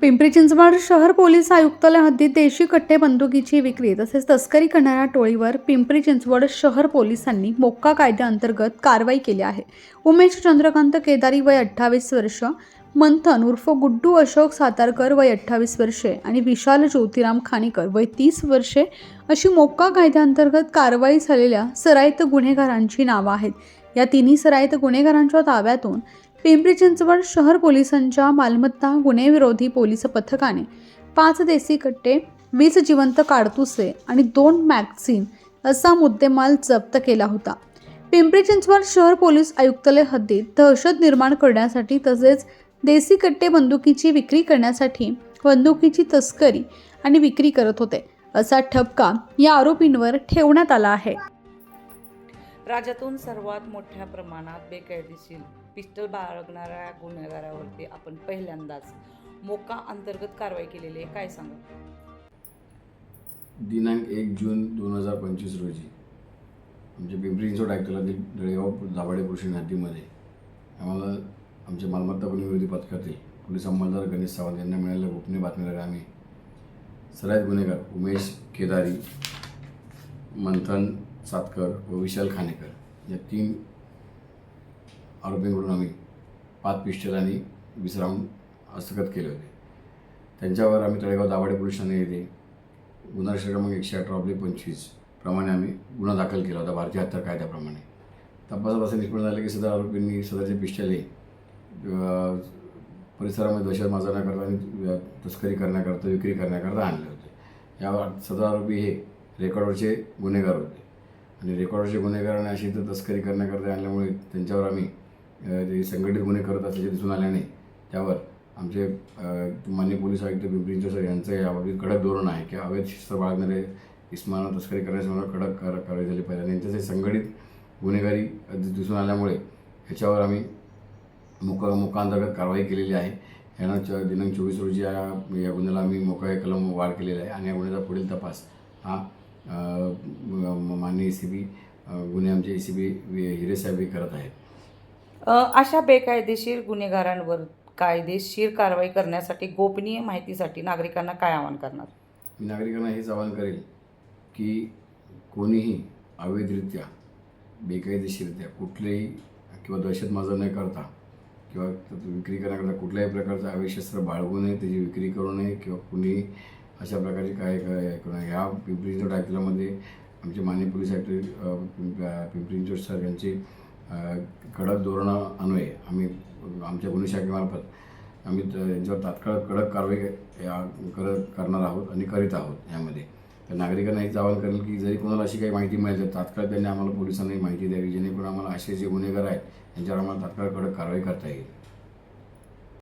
पिंपरी चिंचवड शहर पोलीस आयुक्तालय हद्दीत देशी कट्टे बंदुकीची विक्री तसेच तस्करी करणाऱ्या टोळीवर पिंपरी चिंचवड शहर पोलिसांनी मोक्का कायद्याअंतर्गत कारवाई केली आहे. उमेश चंद्रकांत केदारी वय अठ्ठावीस वर्ष मंथन उर्फ गुड्डू अशोक सातारकर वय अठ्ठावीस वर्षे आणि विशाल ज्योतिराम खाणेकर वय तीस वर्षे अशी मोक्का कायद्याअंतर्गत कारवाई झालेल्या सराईत गुन्हेगारांची नावं आहेत. या तिन्ही सराईत गुन्हेगारांच्या ताब्यातून पिंपरी चिंचवड शहर पोलिसांच्या मालमत्ता गुन्हेविरोधी पोलीस पथकाने पाच देसी कट्टे वीस जिवंत काडतुसे आणि दोन मॅगझिन असा मुद्देमाल जप्त केला होता. पिंपरी चिंचवड शहर पोलीस आयुक्तालय हद्दीत दहशत निर्माण करण्यासाठी तसेच देसी कट्टे बंदुकीची विक्री करण्यासाठी बंदुकीची तस्करी आणि विक्री करत होते असा ठपका या आरोपींवर ठेवण्यात आला आहे. राज्यातून सर्वात मोठ्या प्रमाणात बेकायदेशीर पिस्टल बाळगणाऱ्या गुन्हेगारावरती आपण पहिल्यांदाच मोका अंतर्गत कारवाई केलेली आहे. काय सांगा? दिनांक एक जून दोन हजार पंचवीस रोजी आमचे पिंपरी चिंचवड आयुक्तालयातील दळेगाव दाभाडे पोलीस हद्दीमध्ये आम्हाला आमच्या मालमत्ता गुन्हेविरोधी पथकातील पोलीस अंमलदार गणेश सावंत यांना मिळालेल्या गोपनीय बातमीद्वारे आम्ही सराईत गुन्हेगार उमेश केदारी मंथन सातकर व विशाल खानेकर या तीन आरोपींकडून आम्ही पाच पिस्टल आणि वीस राऊंड हस्तगत केले होते. त्यांच्यावर आम्ही तळेगाव दाभाडे पोलीस ठाणे येथे गुन्हा रजिस्टर क्रमांक एकशे अठरा आपले पंचवीस प्रमाणे आम्ही गुन्हा दाखल केला होता भारतीय हत्या कायद्याप्रमाणे. तपासात असं निष्पन्न झालं की सदर आरोपींनी सदरचे पिस्टले परिसरामध्ये दहशत माजवण्याकरता आणि तस्करी करण्याकरता विक्री करण्याकरता आणले होते. या सदर आरोपी हे रेकॉर्डवरचे गुन्हेगार होते. आणि रेकॉर्डवरचे गुन्हेगारांनी अशी तर तस्करी करण्याकरता आणल्यामुळे त्यांच्यावर आम्ही जे संघटित गुन्हे करत असल्याचे दिसून आल्याने त्यावर आमचे मान्य पोलीस आयुक्त पिंपरी सर यांचं याबाबतीत कडक धोरण आहे की अवैध शिस्त बाळगणारे इस्मानं तस्करी करण्यासमोर कडक कार कारवाई झाली पाहिजे. आणि यांच्याचे संघटित गुन्हेगारी दिसून आल्यामुळे ह्याच्यावर आम्ही मोका मोकाअंतर्गत कारवाई केलेली आहे. यांना च दिनांक चोवीस रोजी या या गुन्ह्याला आम्ही मोका हे कलम वाढ केलेला आहे आणि या गुन्ह्याचा पुढील तपास हा मान्य ए सी बी गुन्हे आमचे ए सी बी हिरेसाहेब हे करत आहेत. अशा बेकायदेशीर गुन्हेगारांवर कायदेशीर कारवाई करण्यासाठी गोपनीय माहितीसाठी नागरिकांना काय आवाहन करणार? मी नागरिकांना हेच आवाहन करेल की कोणीही अवैधरित्या बेकायदेशीरित्या कुठलेही किंवा दहशत माजर न करता किंवा विक्री करण्याकरता कुठल्याही प्रकारचं अवैशस्त्र बाळगू नये त्याची विक्री करू नये किंवा कुणी अशा प्रकारची काय काय करू नये. ह्या पिंपरी चिंचवड आयुक्तालयामध्ये आमचे माननीय पोलीस आयुक्त पिंप- पिंपरी चिंचवड सर यांची कडक धोरणं अन्वये. आम्ही आमच्या गुन्हे शाखेमार्फत आम्ही त- यांच्यावर तात्काळ कडक कारवाई या करत करणार आहोत आणि करीत आहोत यामध्ये. तर नागरिकांना हेच आवाहन करेल की जरी कोणाला अशी काही माहिती मिळेल तर तात्काळ त्यांनी आम्हाला पोलिसांनाही माहिती द्यावी जेणेकरून आम्हाला असे जे गुन्हेगार आहेत यांच्यावर आम्हाला तात्काळ कडक कारवाई करता येईल.